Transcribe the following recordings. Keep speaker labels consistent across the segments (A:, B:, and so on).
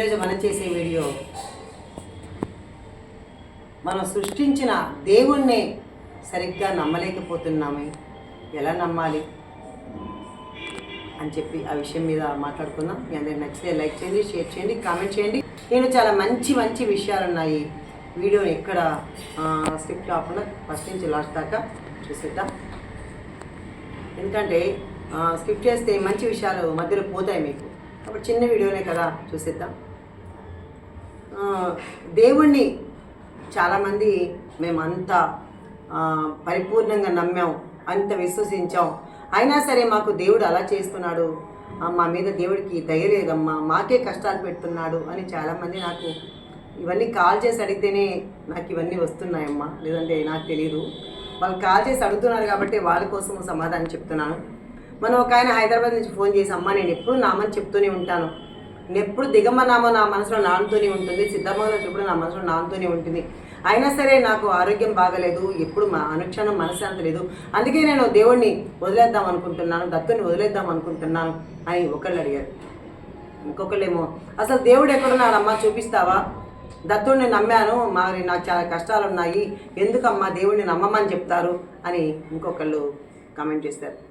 A: ఈరోజు మనం చేసే వీడియో మనం సృష్టించిన దేవుణ్ణి సరిగ్గా నమ్మలేకపోతున్నామే. ఎలా నమ్మాలి? అని చెప్పి ఆ విషయం మీద మాట్లాడుకుందాం. మీ అందరికి నచ్చితే లైక్ చేయండి షేర్ చేయండి కామెంట్ చేయండి. నేను చాలా మంచి మంచి విషయాలు ఉన్నాయి. వీడియోని ఎక్కడ స్కిప్ కాకుండా ఫస్ట్ నుంచి లాస్ట్ దాకా చూసేద్దాం. ఎందుకంటే స్కిప్ చేస్తే మంచి విషయాలు మధ్యలో పోతాయి మీకు. కాబట్టి చిన్న వీడియోనే కదా చూసేద్దాం. దేవుణ్ణి చాలామంది మేమంత పరిపూర్ణంగా నమ్మాం అంత విశ్వసించాం. అయినా సరే మాకు దేవుడు అలా చేస్తున్నాడు. మా మీద దేవుడికి దయ లేదమ్మా మాకే కష్టాలు పెడుతున్నాడు అని చాలామంది నాకు ఇవన్నీ కాల్ చేసి అడిగితేనే నాకు ఇవన్నీ వస్తున్నాయమ్మా. లేదంటే నాకు తెలియదు వాళ్ళు కాల్ చేసి అడుగుతున్నారు కాబట్టి వాళ్ళ కోసం సమాధానం చెప్తున్నాను. మనం ఒక ఆయన హైదరాబాద్ నుంచి ఫోన్ చేసి అమ్మా నేను ఎప్పుడు నామని చెప్తూనే ఉంటాను. నేను ఎప్పుడు దిగమ్మ నా మనసులో నానుతూనే ఉంటుంది సిద్ధమ్మలో ఎప్పుడు నా మనసులో నానుతూనే ఉంటుంది. అయినా సరే నాకు ఆరోగ్యం బాగలేదు ఎప్పుడు మా అనుక్షణం మనశ్శాంతి లేదు. అందుకే నేను దేవుణ్ణి వదిలేద్దాం అనుకుంటున్నాను దత్తుని వదిలేద్దాం అనుకుంటున్నాను అని ఒకళ్ళు అడిగారు. ఇంకొకళ్ళేమో అసలు దేవుడు ఎక్కడున్నాడమ్మా చూపిస్తావా? దత్తుడిని నమ్మాను మరి నాకు చాలా కష్టాలు ఉన్నాయి ఎందుకమ్మా దేవుడిని నమ్మమని చెప్తారు? అని ఇంకొకళ్ళు కామెంట్ చేస్తారు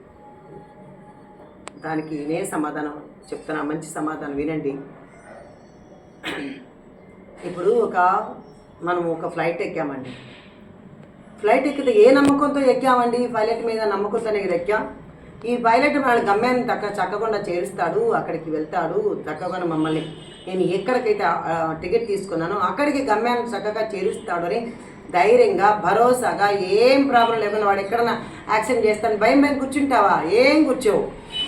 A: దానికి నేను సమాధానం. చెప్తున్నా మంచి సమాధానం వినండి. ఇప్పుడు ఒక మనం ఒక ఫ్లైట్ ఎక్కామండి. ఫ్లైట్ ఎక్కితే ఏ నమ్మకంతో ఎక్కామండి? పైలట్ మీద నమ్మకంతోనే ఎక్కాం ఈ పైలట్ మన గమ్యాన్ని తక్క చక్కకుండా చేరుస్తాడు అక్కడికి వెళ్తాడు చక్కగా మమ్మల్ని నేను ఎక్కడికైతే టికెట్ తీసుకున్నానో అక్కడికి గమ్యాన్ని చక్కగా చేరుస్తాడు అని ధైర్యంగా భరోసాగా ఏం ప్రాబ్లం లేకుండా వాడు ఎక్కడన్నా యాక్సిడెంట్ చేస్తాను భయం భయం కూర్చుంటావా? ఏం కూర్చోవు?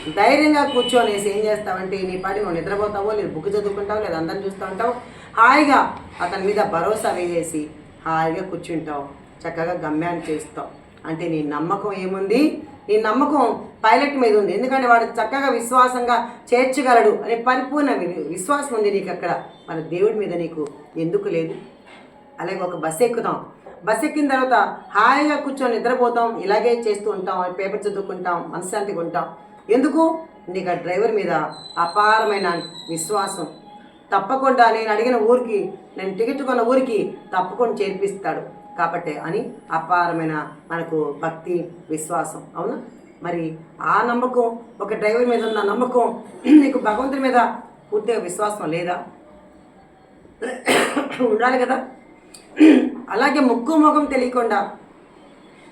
A: ధైర్యంగా కూర్చోనేసి ఏం చేస్తావంటే నీ పాటి నువ్వు నిద్రపోతావో లేదు బుక్ చదువుకుంటావు లేదా అందరిని చూస్తూ ఉంటావు హాయిగా అతని మీద భరోసా వేసేసి హాయిగా కూర్చుంటావు. చక్కగా గమ్యాన్ని చేస్తావు. అంటే నీ నమ్మకం ఏముంది? నీ నమ్మకం పైలట్ మీద ఉంది. ఎందుకంటే వాడు చక్కగా విశ్వాసంగా చేర్చగలడు అనే పరిపూర్ణ విశ్వాసం ఉంది నీకు అక్కడ. మన దేవుడి మీద నీకు ఎందుకు లేదు? అలాగే ఒక బస్సు ఎక్కుతాం. బస్సు ఎక్కిన తర్వాత హాయిగా కూర్చొని నిద్రపోతాం. ఇలాగే చేస్తూ ఉంటాం. పేపర్ చదువుకుంటాం. మనశ్శాంతిగా ఉంటాం. ఎందుకు? నీకు ఆ డ్రైవర్ మీద అపారమైన విశ్వాసం. తప్పకుండా నేను అడిగిన ఊరికి నేను టికెట్ కొన్న ఊరికి తప్పకుండా చేర్పిస్తాడు. కాబట్టి అని అపారమైన మనకు భక్తి విశ్వాసం. అవునా? మరి ఆ నమ్మకం ఒక డ్రైవర్ మీద ఉన్న నమ్మకం నీకు భగవంతుడి మీద పూర్తిగా విశ్వాసం లేదా? ఉండాలి కదా? అలాగే ముక్కు ముఖం తెలియకుండా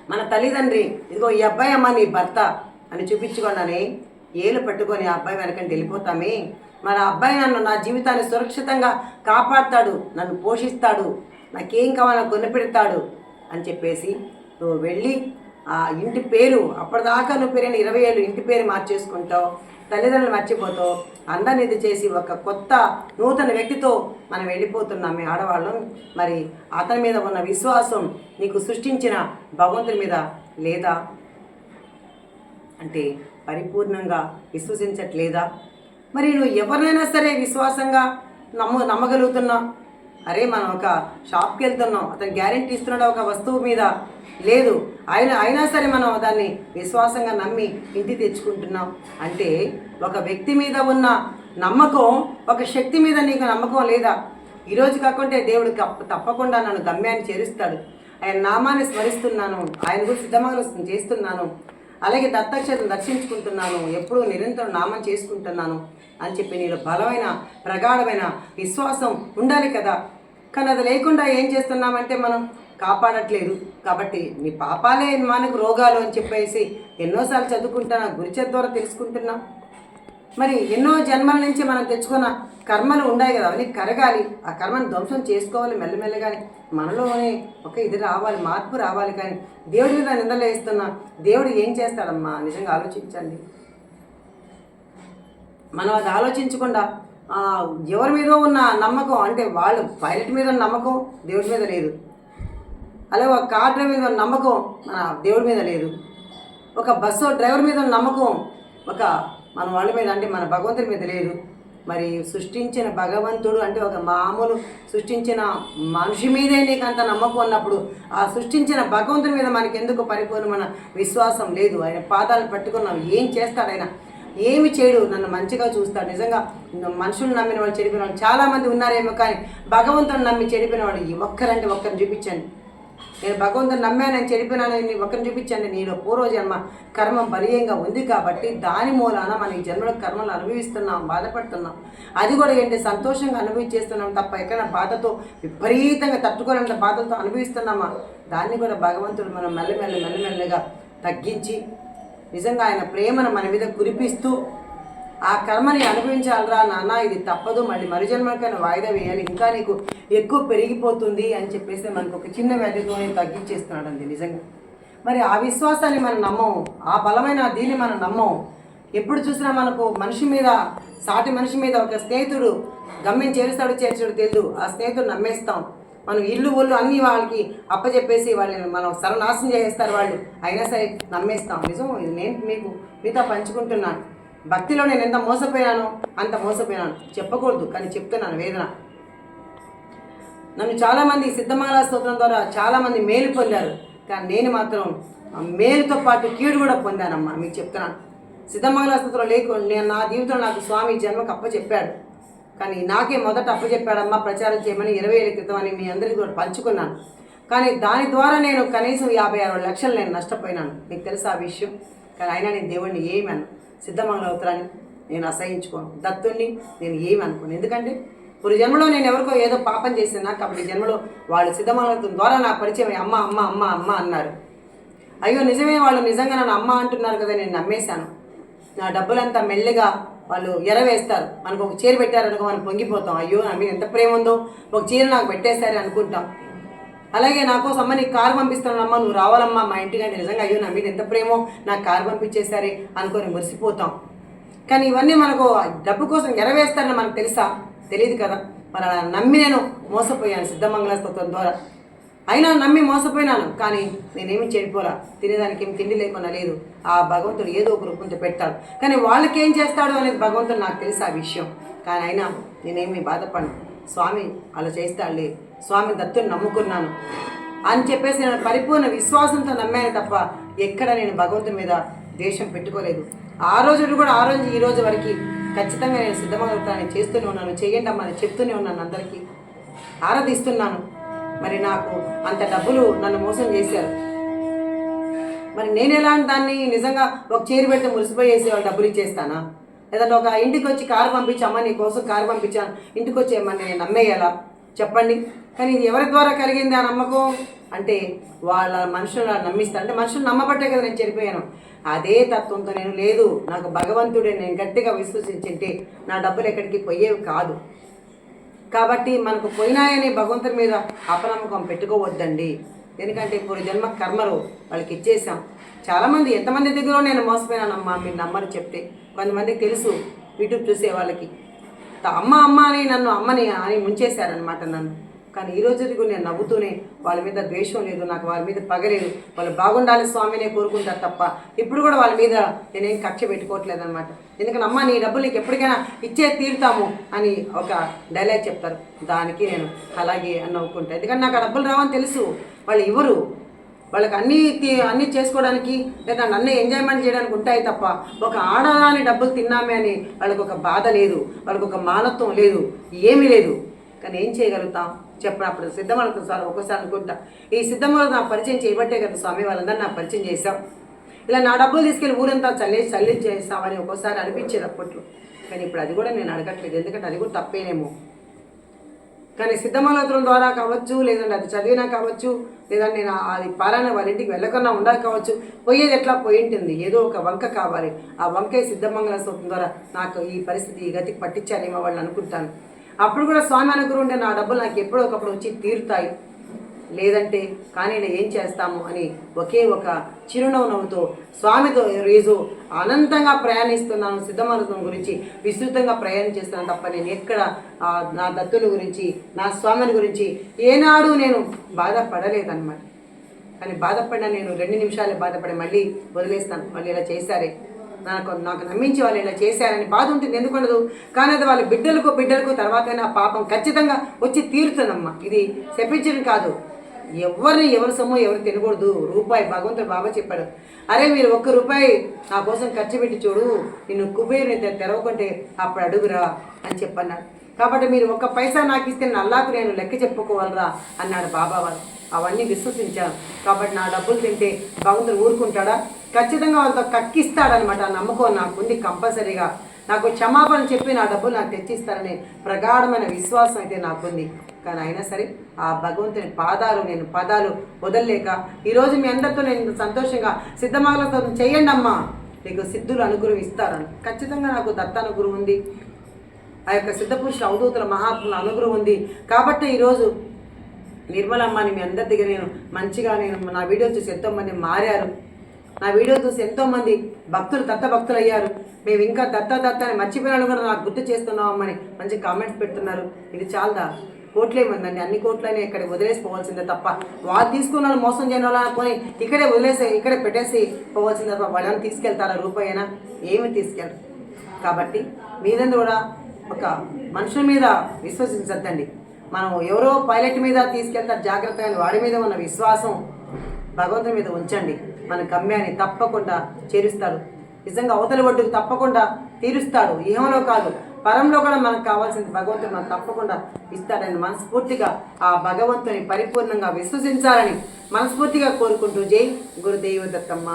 A: మన తల్లిదండ్రి ఇదిగో ఈ అబ్బాయి అమ్మ నీ భర్త అని చూపించుకోండానే ఏలు పట్టుకొని ఆ అబ్బాయి వెనకండి వెళ్ళిపోతామే. మరి ఆ అబ్బాయి నన్ను నా జీవితాన్ని సురక్షితంగా కాపాడుతాడు నన్ను పోషిస్తాడు నాకేం కావాలో కొనిపెడతాడు అని చెప్పేసి నువ్వు వెళ్ళి ఆ ఇంటి పేరు అప్పటిదాకా నువ్వు పేరైన ఇరవై ఏళ్ళు ఇంటి పేరు మార్చేసుకుంటావు తల్లిదండ్రులు మర్చిపోతావు అందరిని ఇది చేసి ఒక కొత్త నూతన వ్యక్తితో మనం వెళ్ళిపోతున్నాం మీ ఆడవాళ్ళం. మరి అతని మీద ఉన్న విశ్వాసం నీకు సృష్టించిన భగవంతుని మీద లేదా? అంటే పరిపూర్ణంగా విశ్వసించట్లేదా? మరి నువ్వు ఎవరినైనా సరే విశ్వాసంగా నమ్మ నమ్మగలుగుతున్నావు అరే మనం ఒక షాప్కి వెళ్తున్నాం. అతను గ్యారెంటీ ఇస్తున్నాడు ఒక వస్తువు మీద. లేదు ఆయన అయినా సరే మనం దాన్ని విశ్వాసంగా నమ్మి ఇంటి తెచ్చుకుంటున్నాం. అంటే ఒక వ్యక్తి మీద ఉన్న నమ్మకం ఒక శక్తి మీద నీకు నమ్మకం లేదా? ఈరోజు కాకుంటే దేవుడు తప్పకుండా నన్ను గమ్యాన్ని చేరుస్తాడు. ఆయన నామాన్ని స్మరిస్తున్నాను. ఆయన గురించి సిద్ధమంగళం చేస్తున్నాను. అలాగే దత్తక్షేత్రం దర్శించుకుంటున్నాను. ఎప్పుడూ నిరంతరం నామం చేసుకుంటున్నాను అని చెప్పి నీలో బలమైన ప్రగాఢమైన విశ్వాసం ఉండాలి కదా. కానీ అది లేకుండా ఏం చేస్తున్నామంటే మనం కాపాడట్లేదు. కాబట్టి నీ పాపాలే మనకు రోగాలు అని చెప్పేసి ఎన్నోసార్లు చదువుకుంటున్నా గురుచర్ ద్వారా తెలుసుకుంటున్నాం. మరి ఎన్నో జన్మల నుంచి మనం తెచ్చుకున్న కర్మలు ఉన్నాయి కదా అవన్నీ కరగాలి. ఆ కర్మను ధ్వంసం చేసుకోవాలి మెల్లమెల్లగాని. మనలోనే ఒక ఇది రావాలి మార్పు రావాలి కానీ దేవుడి మీద నిందలు వేస్తున్నా దేవుడు ఏం చేస్తాడమ్మా? నిజంగా ఆలోచించండి. మనం అది ఆలోచించకుండా ఎవరి మీద ఉన్న నమ్మకం? అంటే వాళ్ళు పైలట్ మీద ఉన్న నమ్మకం దేవుడి మీద లేదు. అలాగే ఒక కార్ డ్రైవర్ మీద ఉన్న నమ్మకం మన దేవుడి మీద లేదు. ఒక బస్సు డ్రైవర్ మీద ఉన్న నమ్మకం ఒక మన వాళ్ళ మీద అంటే మన భగవంతుడి మీద లేదు. మరి సృష్టించిన భగవంతుడు అంటే ఒక మామూలు సృష్టించిన మనిషి మీదే నీకు అంత నమ్మకం ఉన్నప్పుడు ఆ సృష్టించిన భగవంతుని మీద మనకి ఎందుకు పరిపూర్ణమైన విశ్వాసం లేదు? ఆయన పాదాలు పట్టుకున్నాం ఏం చేస్తాడు ఆయన? ఏమి చేయడు? నన్ను మంచిగా చూస్తాడు. నిజంగా మనుషులు నమ్మిన వాళ్ళు చెడిపోయిన వాళ్ళు చాలామంది ఉన్నారేమో కానీ భగవంతుని నమ్మి చెడిపోయిన వాళ్ళు ఈ ఒక్కరంటే ఒక్కరిని చూపించండి. నేను భగవంతుని నమ్మానని చెడిపోయినానని ఒకరిని చూపించండి నీలో పూర్వజన్మ కర్మ బలీయంగా ఉంది కాబట్టి దాని మూలాన మన ఈ జన్మలో కర్మలు అనుభవిస్తున్నాం బాధపడుతున్నాం. అది కూడా ఏంటి? సంతోషంగా అనుభవించేస్తున్నాం తప్ప ఎక్కడ బాధతో విపరీతంగా తట్టుకోలేని బాధలతో అనుభవిస్తున్నామా? దాన్ని కూడా భగవంతుడు మనం మెల్లమెల్ల మెల్లమెల్లగా తగ్గించి నిజంగా ఆయన ప్రేమను మన మీద కురిపిస్తూ ఆ కర్మని అనుభవించాలరా నాన్న ఇది తప్పదు మళ్ళీ మరుజన్మకైనా వాయిదా వేయాలి. ఇంకా నీకు ఎక్కువ పెరిగిపోతుంది అని చెప్పేసి మనకు ఒక చిన్న వ్యాధితోనే తగ్గించేస్తున్నాడు అండి నిజంగా. మరి ఆ విశ్వాసాన్ని మనం నమ్మము ఆ బలమైన దీన్ని మనం నమ్మం ఎప్పుడు చూసినా మనకు మనిషి మీద సాటి మనిషి మీద ఒక స్నేహితుడు గమ్యం చేరుస్తాడు చేర్చాడు తెలియదు ఆ స్నేహితుడు నమ్మేస్తాం. మనం ఇల్లు ఒళ్ళు అన్నీ వాళ్ళకి అప్పచెప్పేసి వాళ్ళని మనం సర్వనాశనం చేస్తారు వాళ్ళు. అయినా సరే నమ్మేస్తాం. నిజం ఇది నేను మీకు మీతో పంచుకుంటున్నాను. భక్తిలో నేను ఎంత మోసపోయానో అంత మోసపోయాను చెప్పకూడదు కానీ చెప్తున్నాను వేదన. నన్ను చాలామంది సిద్ధమాల స్తోత్రం ద్వారా చాలామంది మేలు పొందారు కానీ నేను మాత్రం మేలుతో పాటు కీడు కూడా పొందానమ్మా మీకు చెప్తున్నాను. సిద్ధమంగళ స్తోత్రం లేకు నేను నా జీవితంలో నాకు స్వామి జన్మకు అప్ప చెప్పాడు కానీ నాకే మొదట అప్పు చెప్పాడమ్మా ప్రచారం చేయమని ఇరవై ఏళ్ళ క్రితం అని మీ అందరికీ కూడా పంచుకున్నాను. కానీ దాని ద్వారా నేను కనీసం యాభై ఆరు లక్షలు నేను నష్టపోయినాను. మీకు తెలుసా ఆ విషయం? కానీ అయినా నేను దేవుడిని ఏమను. సిద్ధమంగళ నేను అసహించుకోను. దత్తుణ్ణి నేను ఏమి అనుకోను. ఎందుకంటే ఇప్పుడు జన్మలో నేను ఎవరికో ఏదో పాపం చేసినా కాబట్టి జన్మలో వాళ్ళు సిద్ధమంగళం ద్వారా నా పరిచయం అమ్మ అమ్మ అమ్మ అమ్మ అన్నారు. అయ్యో నిజమే వాళ్ళు నిజంగా నన్ను అమ్మ అంటున్నారు కదా నేను నమ్మేశాను. నా డబ్బులంతా మెల్లిగా వాళ్ళు ఎరవేస్తారు. మనకు ఒక చీర పెట్టారనుకో మనం పొంగిపోతాం. అయ్యో నా మీద ఎంత ప్రేమ ఉందో. ఒక చీర నాకు పెట్టేశారు అనుకుంటాం. అలాగే నా కోసం అమ్మ నీకు కారు పంపిస్తానమ్మా నువ్వు రావాలమ్మా మా ఇంటికి అంటే నిజంగా అయ్యో నా మీద ఎంత ప్రేమో నాకు కారు పంపించేసారే అనుకొని మురిసిపోతాం. కానీ ఇవన్నీ మనకు డబ్బు కోసం ఎరవేస్తారని మనకు తెలుసా? తెలియదు కదా. మరి అలా నమ్మి నేను మోసపోయాను సిద్ధమంగళ స్తోత్రం ద్వారా. అయినా నమ్మి మోసపోయినాను కానీ నేనేమి చెడిపోరా తినేదానికి ఏం తిండి లేకుండా లేదు. ఆ భగవంతుడు ఏదో ఒక రూపంతో పెట్టాడు కానీ వాళ్ళకి ఏం చేస్తాడు అనేది భగవంతుడు నాకు తెలుసు ఆ విషయం. కానీ అయినా నేనేమి బాధపడను. స్వామి అలా చేస్తాడులే. స్వామి దత్తుని నమ్ముకున్నాను. అని చెప్పేసి నేను పరిపూర్ణ విశ్వాసంతో నమ్మాను తప్ప ఎక్కడ నేను భగవంతుని మీద ద్వేషం పెట్టుకోలేదు. ఆ రోజు కూడా ఆ రోజు ఈ రోజు వరకు ఖచ్చితంగా నేను సిద్ధమవుతాను చేస్తూనే ఉన్నాను. చేయండి అమ్మని అని చెప్తూనే ఉన్నాను అందరికీ. ఆరాధిస్తున్నాను. మరి నాకు అంత డబ్బులు నన్ను మోసం చేశారు. మరి నేను ఎలాంటి దాన్ని నిజంగా ఒక చీర పెడితే మురిసిపోయేసి వాళ్ళు డబ్బులు ఇచ్చేస్తానా? లేదంటే ఒక ఇంటికి వచ్చి కారు పంపించమ్మా నీ కోసం కారు పంపించాను. ఇంటికి వచ్చి ఏమన్నా నేను నమ్మేయాలా? చెప్పండి. కానీ ఇది ఎవరి ద్వారా కలిగింది ఆ నమ్మకం? అంటే వాళ్ళ మనుషులు నమ్మిస్తారు అంటే మనుషులు నమ్మబట్టే కదా నేను చనిపోయాను అదే తత్వంతో నేను లేదు. నాకు భగవంతుడే నేను గట్టిగా విశ్వసించింటే నా డబ్బులు ఎక్కడికి పోయేవి కాదు. కాబట్టి మనకు పోయినాయని భగవంతుడి మీద అపనమ్మకం పెట్టుకోవద్దండి. ఎందుకంటే ఇప్పుడు జన్మ కర్మలు వాళ్ళకి ఇచ్చేసాం చాలామంది ఎంతమంది దగ్గర నేను మోసపోయినానమ్మా మీరు నమ్మరు చెప్తే. కొంతమందికి తెలుసు యూట్యూబ్ చూసే వాళ్ళకి. అమ్మ అమ్మ అని నన్ను అమ్మని అని ముంచేశారనమాట నన్ను. కానీ ఈ రోజు కూడా నేను నవ్వుతూనే వాళ్ళ మీద ద్వేషం లేదు నాకు వాళ్ళ మీద పగలేదు వాళ్ళు బాగుండాలి స్వామినే కోరుకుంటారు తప్ప ఇప్పుడు కూడా వాళ్ళ మీద నేనేం కక్ష పెట్టుకోవట్లేదు అనమాట ఎందుకంటే అమ్మ నీ డబ్బులు నీకు ఎప్పటికైనా ఇచ్చే తీరుతాము అని ఒక డైలాగ్ చెప్తారు. దానికి నేను అలాగే అని నవ్వుకుంటా. ఎందుకంటే నాకు ఆ డబ్బులు రావని తెలుసు. వాళ్ళు ఇవ్వరు. వాళ్ళకి అన్నీ అన్నీ చేసుకోవడానికి లేదా నన్ను ఎంజాయ్మెంట్ చేయడానికి ఉంటాయి తప్ప ఒక ఆడదాని డబ్బులు తిన్నామే అని వాళ్ళకి ఒక బాధ లేదు వాళ్ళకి ఒక మానత్వం లేదు ఏమీ లేదు. కానీ ఏం చేయగలుగుతాం? చెప్పినప్పుడు సిద్ధమలతో సార్ ఒక్కోసారి అనుకుంటా ఈ సిద్ధమలకు నా పరిచయం చేయబట్టే కదా స్వామి వాళ్ళందరూ నా పరిచయం చేశాం. ఇలా నా డబ్బులు తీసుకెళ్ళి ఊరంతా చల్లి చల్లి చేస్తామని ఒక్కోసారి అనిపించేది అప్పట్లో. కానీ ఇప్పుడు అది కూడా నేను అడగట్లేదు ఎందుకంటే అది కూడా తప్పేనేమో. కానీ సిద్ధమలత్రం ద్వారా కావచ్చు లేదంటే అది చదివినా కావచ్చు లేదంటే నేను అది పారాయణ వాళ్ళ ఇంటికి వెళ్ళకుండా ఉండాలి కావచ్చు పోయేది ఎట్లా? పోయింటుంది ఏదో ఒక వంక కావాలి. ఆ వంకే సిద్ధమంగళ స్తోత్రం ద్వారా నాకు ఈ పరిస్థితి ఈ గతికి పట్టించాలేమో వాళ్ళు అనుకుంటాను అప్పుడు కూడా స్వామి అనుకుని ఉంటే నా డబ్బులు నాకు ఎప్పుడో ఒకప్పుడు వచ్చి తీరుతాయి. లేదంటే కానీ నేను ఏం చేస్తాము అని ఒకే ఒక చిరునవ్వు నవ్వుతో స్వామితో రోజు అనంతంగా ప్రయాణిస్తున్నాను సిద్ధమరుతం గురించి విస్తృతంగా ప్రయాణం చేస్తున్నాను తప్ప నేను ఎక్కడ నా దత్తుల గురించి నా స్వామిని గురించి ఏనాడు నేను బాధపడలేదన్నమాట. కానీ బాధపడిన నేను రెండు నిమిషాలే బాధపడి మళ్ళీ వదిలేస్తాను. వాళ్ళు ఇలా చేశారే. నాకు నాకు నమ్మించి వాళ్ళు ఇలా చేశారని బాధ ఉంటుంది. ఎందుకు ఉండదు? కానీ అది వాళ్ళ బిడ్డలకు బిడ్డలకు తర్వాతైనా పాపం ఖచ్చితంగా వచ్చి తీరుతుందమ్మా. ఇది శపించడం కాదు. ఎవరు ఎవరి సొమ్ము ఎవరు తినకూడదు. రూపాయి భగవంతుడు బాబా చెప్పాడు. అరే మీరు ఒక్క రూపాయి నా కోసం ఖర్చు పెట్టి చూడు. నిన్ను కుబేరుని తెరవకుంటే అప్పుడు అడుగురా అని చెప్పన్నాడు. కాబట్టి మీరు ఒక్క పైసా నాకు ఇస్తే నల్లాకు నేను లెక్క చెప్పుకోవాలరా అన్నాడు బాబా వాళ్ళు అవన్నీ విశ్వసించాను కాబట్టి నా డబ్బులు తింటే భగవంతుడు ఊరుకుంటాడా? ఖచ్చితంగా వాళ్ళతో కక్కిస్తాడనమాట నమ్మకం నాకుంది కంపల్సరీగా. నాకు క్షమాపణ చెప్పి నా డబ్బులు నాకు తెచ్చిస్తారనే ప్రగాఢమైన విశ్వాసం అయితే నాకుంది. కానీ అయినా సరే ఆ భగవంతుని పాదాలు నేను పదాలు వదలలేక ఈరోజు మీ అందరితో నేను సంతోషంగా సిద్ధమాగలతో చేయండి అమ్మా. నీకు సిద్ధులు అనుగ్రహం ఇస్తారని. ఖచ్చితంగా నాకు దత్తానుగ్రహం ఉంది. ఆ యొక్క సిద్ధపురుషుల అవధూతుల మహాత్ముల అనుగ్రహం ఉంది. కాబట్టి ఈరోజు నిర్మలమ్మని మీ అందరి దగ్గర నేను మంచిగా నేను నా వీడియో చూసి ఎంతోమంది మారారు. నా వీడియో చూసి ఎంతోమంది భక్తులు దత్త భక్తులు అయ్యారు మేము ఇంకా దత్త దత్త అని మర్చిపోయినాను కూడా నాకు గుర్తు చేస్తున్నామని మంచి కామెంట్స్ పెడుతున్నారు. ఇది చాలదా? కోట్లేమందండి అన్ని కోట్లని ఇక్కడ వదిలేసి పోవాల్సిందే తప్ప. వాళ్ళు తీసుకున్న మోసం చేయని వాళ్ళని పోయి ఇక్కడే వదిలేసి ఇక్కడే పెట్టేసి పోవాల్సిందే తప్ప. వాళ్ళని తీసుకెళ్తారా? రూపాయి ఏమి తీసుకెళ్ళరు. కాబట్టి మీదందు కూడా ఒక మనుషుల మీద విశ్వసించద్దండి. మనం ఎవరో పైలట్ మీద తీసుకెళ్తారు జాగ్రత్త వాడి మీద ఉన్న విశ్వాసం భగవంతుని మీద ఉంచండి. మన గమ్యాన్ని తప్పకుండా చేరుస్తాడు. నిజంగా అవతలి ఒడ్డుకు తప్పకుండా తీరుస్తాడు. ఇహంలో కాదు. పరంలో కూడా మనకు కావాల్సింది భగవంతుడు మనం తప్పకుండా ఇస్తాడని మనస్ఫూర్తిగా ఆ భగవంతుని పరిపూర్ణంగా విశ్వసించాలని మనస్ఫూర్తిగా కోరుకుంటూ జై గురుదేవ దత్తమ్మ.